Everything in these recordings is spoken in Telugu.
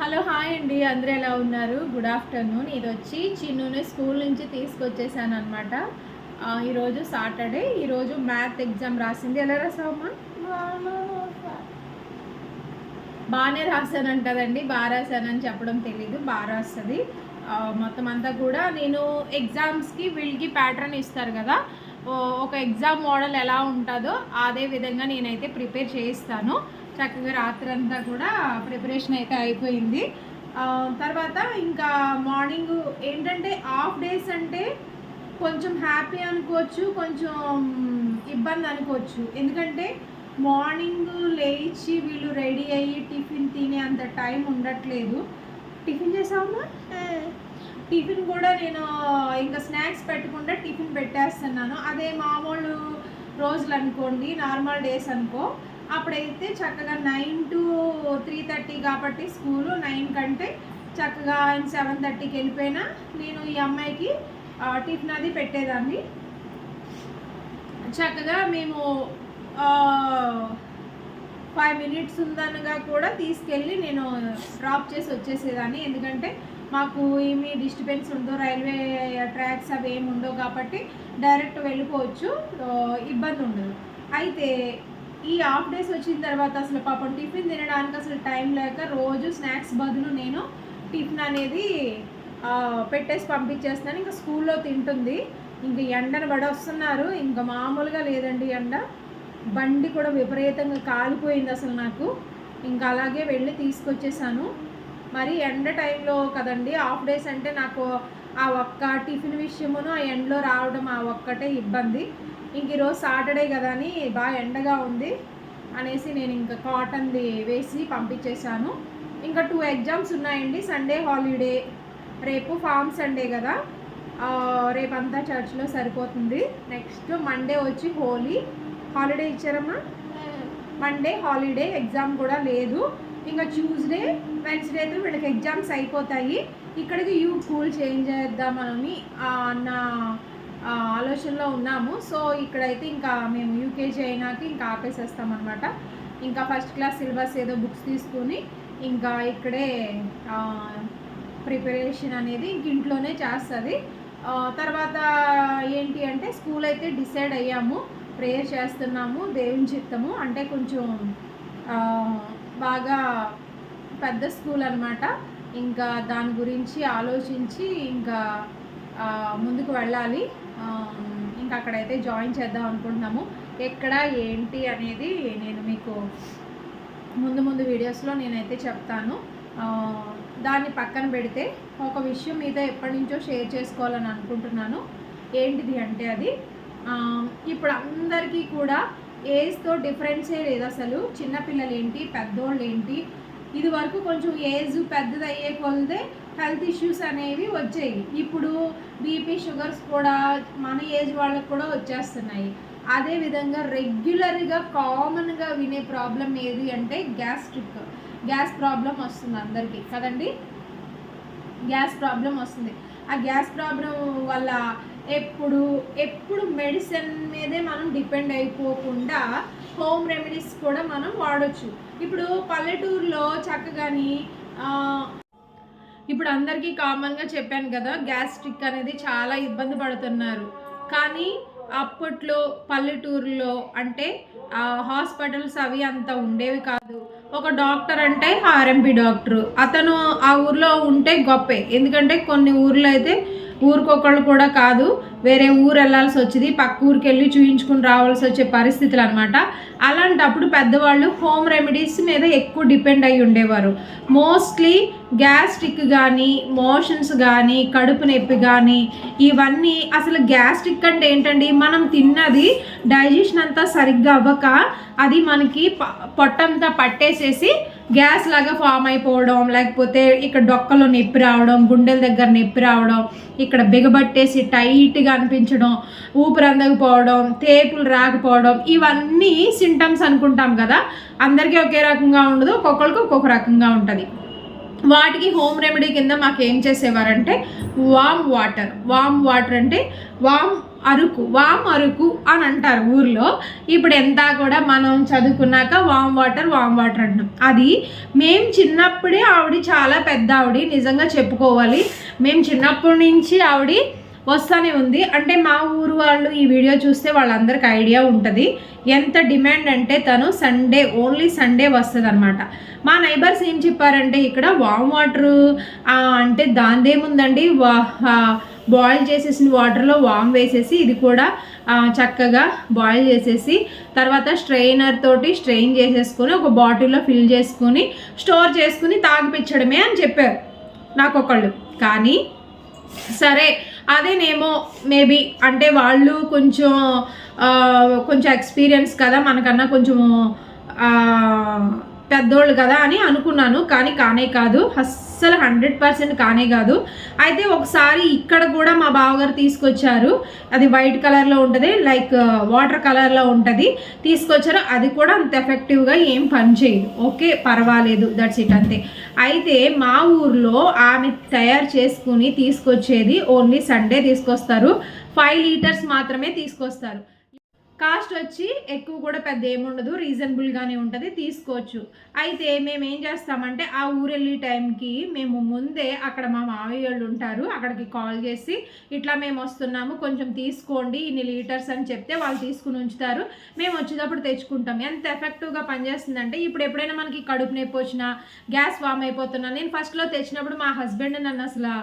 హలో హాయ్ అండి. అందరూ ఎలా ఉన్నారు? గుడ్ ఆఫ్టర్నూన్ ఇది వచ్చి చిన్నుని స్కూల్ నుంచి తీసుకొచ్చేసాను అనమాట ఈరోజు సాటర్డే. ఈరోజు మ్యాథ్ ఎగ్జామ్ రాసింది. ఎలా రాసావమ్మా? బాగానే రాశాను కదండి బాగా రాశానని చెప్పడం తెలీదు. బాగా రాస్తుంది. మొత్తం అంతా కూడా నేను ఎగ్జామ్స్కి వీళ్ళకి ప్యాటర్న్ ఇస్తారు కదా. ఒక ఎగ్జామ్ మోడల్ ఎలా ఉంటుందో అదే విధంగా నేనైతే ప్రిపేర్ చేయిస్తాను. చక్కగా రాత్రి అంతా కూడా ప్రిపరేషన్ అయితే అయిపోయింది. తర్వాత ఇంకా మార్నింగ్ ఏంటంటే హాఫ్ డేస్ అంటే కొంచెం హ్యాపీ అనుకోవచ్చు కొంచెం ఇబ్బంది అనుకోవచ్చు. ఎందుకంటే మార్నింగ్ లేచి వీళ్ళు రెడీ అయ్యి టిఫిన్ తినే అంత టైం ఉండట్లేదు. టిఫిన్ చేసావమ్మా? టిఫిన్ కూడా నేను ఇంకా స్నాక్స్ పెట్టకుండా టిఫిన్ పెట్టేస్తున్నాను. అదే మామూలు రోజులు అనుకోండి నార్మల్ డేస్ అనుకో. అప్పుడైతే చక్కగా నైన్ టు త్రీ థర్టీ కాబట్టి స్కూలు నైన్ కంటే చక్కగా ఆయన సెవెన్ థర్టీకి వెళ్ళిపోయినా నేను ఈ అమ్మాయికి టిఫిన్ అది పెట్టేదాన్ని. చక్కగా మేము ఫైవ్ మినిట్స్ ఉందనగా కూడా తీసుకెళ్ళి నేను డ్రాప్ చేసి వచ్చేసేదాన్ని. ఎందుకంటే మాకు ఏమి డిస్టర్బెన్స్ ఉందో రైల్వే ట్రాక్స్ అవి ఏమి ఉండవు కాబట్టి డైరెక్ట్ వెళ్ళిపోవచ్చు ఇబ్బంది ఉండదు. అయితే ఈ హాఫ్ డేస్ వచ్చిన తర్వాత అసలు పాపం టిఫిన్ తినడానికి అసలు టైం లేక రోజు స్నాక్స్ బదులు నేను టిఫిన్ అనేది పెట్టేసి పంపించేస్తాను ఇంకా స్కూల్లో తింటుంది. ఇంక ఎండను పడొస్తున్నారు. ఇంకా మామూలుగా లేదండి ఎండ. బండి కూడా విపరీతంగా కాలిపోయింది అసలు నాకు. ఇంకా అలాగే వెళ్ళి తీసుకొచ్చేసాను. మరి ఎండ టైంలో కదండి హాఫ్ డేస్ అంటే నాకు ఆ ఒక్క టిఫిన్ విషయమును ఆ ఎండలో రావడం ఆ ఒక్కటే ఇబ్బంది. ఇంక ఈరోజు సాటర్డే కదా అని బాగా ఎండగా ఉంది అనేసి నేను ఇంకా కాటన్ది వేసి పంపించేశాను. ఇంకా టూ ఎగ్జామ్స్ ఉన్నాయండి సండే హాలిడే. రేపు ఫార్మ్ సండే కదా. రేపంతా చర్చ్లో సరిపోతుంది. నెక్స్ట్ మండే వచ్చి హోలీ. హాలిడే ఇచ్చారమ్మా? మండే హాలిడే ఎగ్జామ్ కూడా లేదు. ఇంకా ట్యూస్డే వెన్స్డేతో వీళ్ళకి ఎగ్జామ్స్ అయిపోతాయి. ఇక్కడికి యూ స్కూల్ చేంజ్ చేద్దామని అన్న ఆలోచనలో ఉన్నాము. సో ఇక్కడైతే ఇంకా మేము యూకేజీ అయినాక ఇంకా ఆపేసేస్తామన్నమాట ఇంకా ఫస్ట్ క్లాస్ సిలబస్ ఏదో బుక్స్ తీసుకుని ఇంకా ఇక్కడే ప్రిపరేషన్ అనేది ఇంక ఇంట్లోనే చేస్తుంది. తర్వాత ఏంటి అంటే స్కూల్ అయితే డిసైడ్ అయ్యాము. ప్రేయర్ చేస్తున్నాము దేవుని చిత్తము. అంటే కొంచెం బాగా పెద్ద స్కూల్ అనమాట ఇంకా దాని గురించి ఆలోచించి ఇంకా ముందుకు వెళ్ళాలి. ఇంకా అక్కడైతే జాయిన్ చేద్దాం అనుకుంటున్నాము. ఎక్కడ ఏంటి అనేది నేను మీకు ముందు ముందు వీడియోస్లో నేనైతే చెప్తాను. దాన్ని పక్కన పెడితే ఒక విషయం మీద ఎప్పటి నుంచో షేర్ చేసుకోవాలని అనుకుంటున్నాను. ఏంటిది అంటే అది ఇప్పుడు అందరికీ కూడా ఏజ్తో డిఫరెన్సే లేదు అసలు. చిన్నపిల్లలు ఏంటి పెద్దోళ్ళు ఏంటి ఇది వరకు కొంచెం ఏజ్ పెద్దది అయ్యే కొలదే హెల్త్ ఇష్యూస్ అనేవి వచ్చాయి. ఇప్పుడు బీపీ షుగర్స్ కూడా మన ఏజ్ వాళ్ళకు కూడా వచ్చేస్తున్నాయి. అదే విధంగా రెగ్యులర్గా కామన్గా వినే ప్రాబ్లం ఏది అంటే గ్యాస్ట్రిక్ గ్యాస్ ప్రాబ్లం వస్తుంది అందరికీ. కదండి? గ్యాస్ ప్రాబ్లం వస్తుంది. ఆ గ్యాస్ ప్రాబ్లం వల్ల ఎప్పుడు ఎప్పుడు మెడిసిన్ మీదే మనం డిపెండ్ అయిపోకుండా హోమ్ రెమెడీస్ కూడా మనం వాడచ్చు. ఇప్పుడు పల్లెటూరులో చక్కగాని ఇప్పుడు అందరికీ కామన్గా చెప్పాను కదా గ్యాస్ట్రిక్ అనేది చాలా ఇబ్బంది పడుతున్నారు. కానీ అప్పట్లో పల్లెటూరులో అంటే హాస్పిటల్స్ అవి అంత ఉండేవి కాదు. ఒక డాక్టర్ అంటే ఆర్ఎంపీ డాక్టర్. అతను ఆ ఊర్లో ఉంటే గొప్పే. ఎందుకంటే కొన్ని ఊర్లో అయితే ఊరికొకళ్ళు కూడా కాదు వేరే ఊరు వెళ్ళాల్సి వచ్చింది పక్క ఊరికి వెళ్ళి చూయించుకుని రావాల్సి వచ్చే పరిస్థితులు అనమాట అలాంటప్పుడు పెద్దవాళ్ళు హోమ్ రెమెడీస్ మీద ఎక్కువ డిపెండ్ అయి ఉండేవారు. మోస్ట్లీ గ్యాస్ట్రిక్ కానీ మోషన్స్ కానీ కడుపు నొప్పి కానీ ఇవన్నీ అసలు గ్యాస్ట్రిక్ అంటే ఏంటండి? మనం తిన్నది డైజెషన్ అంతా సరిగ్గా అవ్వక అది మనకి పొట్టంతా పట్టేసేసి గ్యాస్ లాగా ఫామ్ అయిపోవడం లేకపోతే ఇక్కడ డొక్కలో నొప్పి రావడం గుండెల దగ్గర నొప్పి రావడం ఇక్కడ బిగబట్టేసి టైట్గా అనిపించడం ఊపిరి అందకపోవడం తేపులు రాకపోవడం ఇవన్నీ సింటమ్స్ అనుకుంటాం కదా. అందరికీ ఒకే రకంగా ఉండదు ఒక్కొక్కరికి ఒక్కొక్క రకంగా ఉంటుంది. వాటికి హోమ్ రెమెడీ కింద మాకు ఏం చేసేవారంటే వామ్ వాటర్. వామ్ వాటర్ అంటే వామ్ అరుకు వామ్ అరుకు అని అంటారు ఊర్లో. ఇప్పుడు ఎంత కూడా మనం చదువుకున్నాక వామ్ వాటర్ వామ్ వాటర్ అంటున్నాం. అది మేము చిన్నప్పుడే ఆవిడ చాలా పెద్ద ఆవిడ నిజంగా చెప్పుకోవాలి. మేము చిన్నప్పటి నుంచి ఆవిడ వస్తూనే ఉంది. అంటే మా ఊరు వాళ్ళు ఈ వీడియో చూస్తే వాళ్ళందరికీ ఐడియా ఉంటుంది. ఎంత డిమాండ్ అంటే తను సండే ఓన్లీ సండే వస్తుంది అనమాట మా నైబర్స్ ఏం చెప్పారంటే ఇక్కడ వామ్ వాటర్ అంటే దాందేముందండి? వా బాయిల్ చేసేసిన వాటర్లో వామ్ వేసేసి ఇది కూడా చక్కగా బాయిల్ చేసేసి తర్వాత స్ట్రెయినర్ తోటి స్ట్రెయిన్ చేసేసుకొని ఒక బాటిల్లో ఫిల్ చేసుకొని స్టోర్ చేసుకుని తాగిపించడమే అని చెప్పారు నాకు ఒకళ్ళు కానీ సరే అదేనేమో మేబీ అంటే వాళ్ళు కొంచెం కొంచెం ఎక్స్పీరియన్స్ కదా మనకన్నా కొంచెం పెద్దోళ్ళు కదా అని అనుకున్నాను కానీ కానే కాదు. అస్సలు హండ్రెడ్ పర్సెంట్ కానే కాదు. అయితే ఒకసారి ఇక్కడ కూడా మా బావగారు తీసుకొచ్చారు. అది వైట్ కలర్లో ఉంటుంది లైక్ వాటర్ కలర్లో ఉంటుంది. తీసుకొచ్చారు. అది కూడా అంత ఎఫెక్టివ్గా ఏం పని చేయదు. ఓకే పర్వాలేదు దట్స్ ఇట్ అంతే. అయితే మా ఊర్లో ఆమె తయారు చేసుకుని తీసుకొచ్చేది ఓన్లీ సండే తీసుకొస్తారు. ఫైవ్ లీటర్స్ మాత్రమే తీసుకొస్తారు. కాస్ట్ వచ్చి ఎక్కువ కూడా పెద్ద ఏముండదు రీజనబుల్గానే ఉంటుంది తీసుకోవచ్చు. అయితే మేము ఏం చేస్తామంటే ఆ ఊరెళ్ళి టైంకి మేము ముందే అక్కడ మా మావయ్య వాళ్ళు ఉంటారు అక్కడికి కాల్ చేసి ఇట్లా మేము వస్తున్నాము కొంచెం తీసుకోండి ఇన్ని లీటర్స్ అని చెప్తే వాళ్ళు తీసుకుని ఉంచుతారు. మేము వచ్చేటప్పుడు తెచ్చుకుంటాం. ఎంత ఎఫెక్టివ్గా పనిచేస్తుందంటే ఇప్పుడు ఎప్పుడైనా మనకి కడుపు నొప్పి వచ్చినా గ్యాస్ వామ్ అయిపోతున్నా నేను ఫస్ట్లో తెచ్చినప్పుడు మా హస్బెండ్ నన్ను అసలు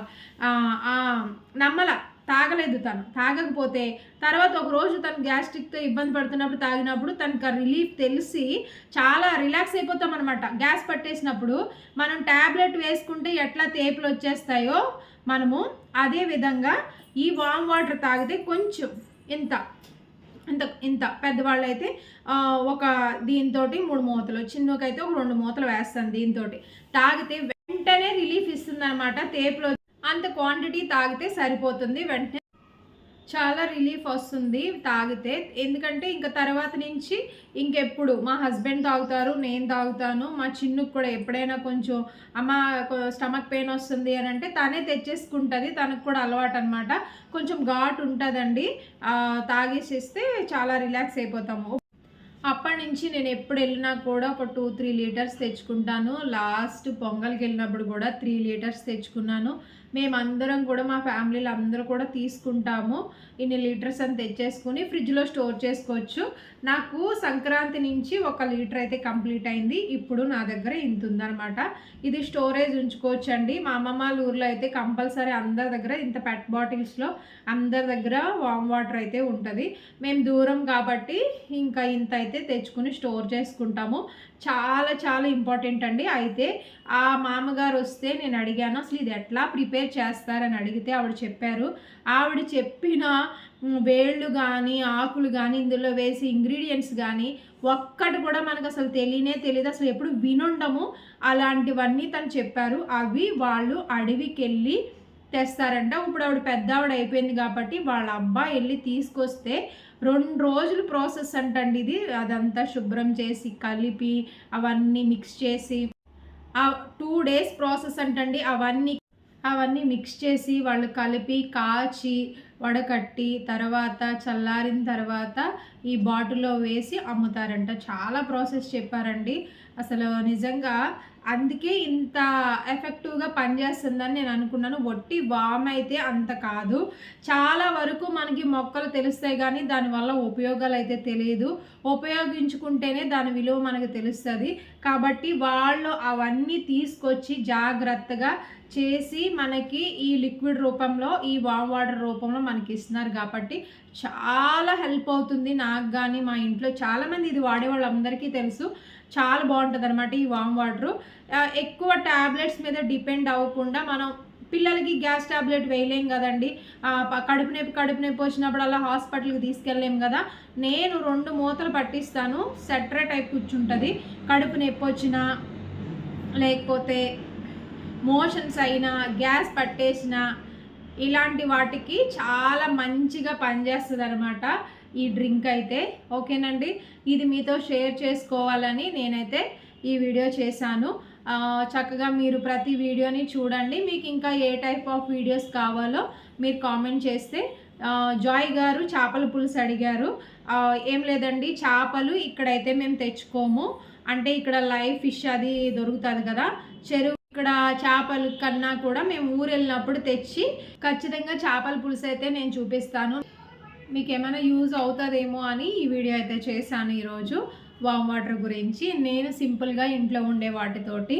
నమ్మల. తాగలేదు తను. తాగకపోతే తర్వాత ఒక రోజు తను గ్యాస్ట్రిక్తో ఇబ్బంది పడుతున్నప్పుడు తాగినప్పుడు తనకు రిలీఫ్ తెలిసి చాలా రిలాక్స్ అయిపోతాం అనమాట గ్యాస్ పట్టేసినప్పుడు మనం ట్యాబ్లెట్ వేసుకుంటే ఎట్లా తేపులు వచ్చేస్తాయో మనము అదే విధంగా ఈ వామ్ వాటర్ తాగితే కొంచెం ఇంత ఇంత ఇంత పెద్దవాళ్ళు అయితే ఒక దీంతో మూడు మూతలు చిన్నకైతే ఒక రెండు మూతలు వేస్తాను దీంతో తాగితే వెంటనే రిలీఫ్ ఇస్తుంది అనమాట తేపులో అంత క్వాంటిటీ తాగితే సరిపోతుంది. వెంటనే చాలా రిలీఫ్ వస్తుంది తాగితే. ఎందుకంటే ఇంకా తర్వాత నుంచి ఇంకెప్పుడు మా హస్బెండ్ తాగుతారు నేను తాగుతాను. మా చిన్నుకు కూడా ఎప్పుడైనా కొంచెం అమ్మ స్టమక్ పెయిన్ వస్తుంది అని అంటే తనే తెచ్చేసుకుంటుంది. తనకు కూడా అలవాటు అనమాట కొంచెం ఘాట్ ఉంటుందండి. తాగేసేస్తే చాలా రిలాక్స్ అయిపోతాము. అప్పటి నుంచి నేను ఎప్పుడు వెళ్ళినా కూడా ఒక టూ త్రీ లీటర్స్ తెచ్చుకుంటాను. లాస్ట్ పొంగల్కి వెళ్ళినప్పుడు కూడా త్రీ లీటర్స్ తెచ్చుకున్నాను. మేమందరం కూడా మా ఫ్యామిలీలో అందరూ కూడా తీసుకుంటాము. ఇన్ని లీటర్స్ అని తెచ్చేసుకుని ఫ్రిడ్జ్లో స్టోర్ చేసుకోవచ్చు. నాకు సంక్రాంతి నుంచి ఒక లీటర్ అయితే కంప్లీట్ అయింది. ఇప్పుడు నా దగ్గర ఇంత ఉందనమాట ఇది స్టోరేజ్ ఉంచుకోవచ్చు అండి మా అమ్మమ్మ వాళ్ళ ఊర్లో అయితే కంపల్సరీ అందరి దగ్గర ఇంత పెట్ బాటిల్స్లో అందరి దగ్గర వామ్ వాటర్ అయితే ఉంటుంది. మేము దూరం కాబట్టి ఇంకా ఇంత అయితే తెచ్చుకుని స్టోర్ చేసుకుంటాము. చాలా చాలా ఇంపార్టెంట్ అండి. అయితే ఆ మామగారు వస్తే నేను అడిగాను అసలు ఇది ఎట్లా ప్రిపేర్ చేస్తారని అడిగితే ఆవిడ చెప్పారు. ఆవిడ చెప్పిన వేళ్ళు కానీ ఆకులు కానీ ఇందులో వేసి ఇంగ్రీడియంట్స్ కానీ ఒక్కటి కూడా మనకు అసలు తెలియనే తెలియదు. అసలు ఎప్పుడు వినుండము. అలాంటివన్నీ తను చెప్పారు. అవి వాళ్ళు అడవికి వెళ్ళి తెస్తారంట. ఇప్పుడు ఆవిడ పెద్ద ఆవిడ అయిపోయింది కాబట్టి వాళ్ళ అబ్బాయి వెళ్ళి తీసుకొస్తే రెండు రోజులు ప్రాసెస్ అంటండి ఇది. అదంతా శుభ్రం చేసి కలిపి అవన్నీ మిక్స్ చేసి ఆ టూ డేస్ ప్రాసెస్ అంటండి. అవన్నీ అవన్నీ మిక్స్ చేసి వాళ్ళు కలిపి కాచి వడకట్టి తర్వాత చల్లారిన తర్వాత ఈ బాటిల్లో వేసి అమ్ముతారంట. చాలా ప్రాసెస్ చెప్పారండి. అసలు నిజంగా అందుకే ఇంత ఎఫెక్టివ్గా పనిచేస్తుందని నేను అనుకున్నాను. వట్టి వామ్ అయితే అంత కాదు. చాలా వరకు మనకి మొక్కలు తెలుస్తాయి కానీ దానివల్ల ఉపయోగాలు అయితే తెలియదు. ఉపయోగించుకుంటేనే దాని విలువ మనకు తెలుస్తుంది. కాబట్టి వాళ్ళు అవన్నీ తీసుకొచ్చి జాగ్రత్తగా చేసి మనకి ఈ లిక్విడ్ రూపంలో ఈ వామ్ వాటర్ రూపంలో మనకి ఇస్తున్నారు కాబట్టి చాలా హెల్ప్ అవుతుంది. నాకు కానీ మా ఇంట్లో చాలామంది ఇది వాడే వాళ్ళందరికీ తెలుసు. చాలా బాగుంటుంది అనమాట ఈ వామ్ వాటరు. ఎక్కువ ట్యాబ్లెట్స్ మీద డిపెండ్ అవ్వకుండా మనం పిల్లలకి గ్యాస్ టాబ్లెట్ వేయలేం కదండి. కడుపు నొప్పి కడుపు నొప్పి వచ్చినప్పుడు అలా హాస్పిటల్కి తీసుకెళ్ళలేం కదా. నేను రెండు మూతలు పట్టిస్తాను. సెట్రే టైప్ కూర్చుంటుంది. కడుపు నొప్పి వచ్చినా లేకపోతే మోషన్స్ అయినా గ్యాస్ పట్టేసిన ఇలాంటి వాటికి చాలా మంచిగా పనిచేస్తుంది అనమాట ఈ డ్రింక్ అయితే. ఓకేనండి? ఇది మీతో షేర్ చేసుకోవాలని నేనైతే ఈ వీడియో చేశాను. చక్కగా మీరు ప్రతి వీడియోని చూడండి. మీకు ఇంకా ఏ టైప్ ఆఫ్ వీడియోస్ కావాలో మీరు కామెంట్ చేస్తే జాయ్ గారు చేపల పులుసు అడిగారు. ఏం లేదండి చేపలు ఇక్కడైతే మేము తెచ్చుకోము. అంటే ఇక్కడ లైవ్ ఫిష్ అది దొరుకుతుంది కదా. చెరువు ఇక్కడ చేపలు కన్నా కూడా మేము ఊరు వెళ్ళినప్పుడు తెచ్చి ఖచ్చితంగా చేపల పులుసు అయితే నేను చూపిస్తాను. మీకు ఏమైనా యూజ్ అవుతుందేమో అని ఈ వీడియో అయితే చేశాను ఈరోజు వామ్ వాటర్ గురించి. నేను సింపుల్గా ఇంట్లో ఉండే వాటితోటి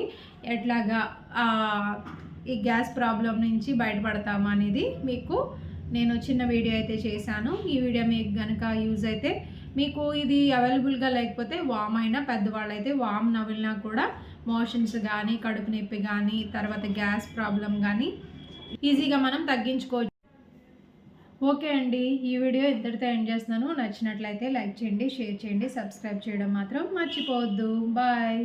ఎట్లాగా ఈ గ్యాస్ ప్రాబ్లం నుంచి బయటపడతాము అనేది మీకు నేను చిన్న వీడియో అయితే చేశాను. ఈ వీడియో మీకు కనుక యూజ్ అయితే మీకు ఇది అవైలబుల్గా లేకపోతే వామ్ అయినా పెద్దవాళ్ళు అయితే వామ్ నవిలినా కూడా మోషన్స్ కానీ కడుపు నొప్పి కానీ తర్వాత గ్యాస్ ప్రాబ్లం కానీ ఈజీగా మనం తగ్గించుకోవచ్చు ఓకే అండి ఈ వీడియో ఇద్దరితో ఎండ్ చేస్తున్నాను. నచ్చినట్లయితే లైక్ చేయండి షేర్ చేయండి సబ్స్క్రైబ్ చేయడం మాత్రం మర్చిపోవద్దు. బాయ్.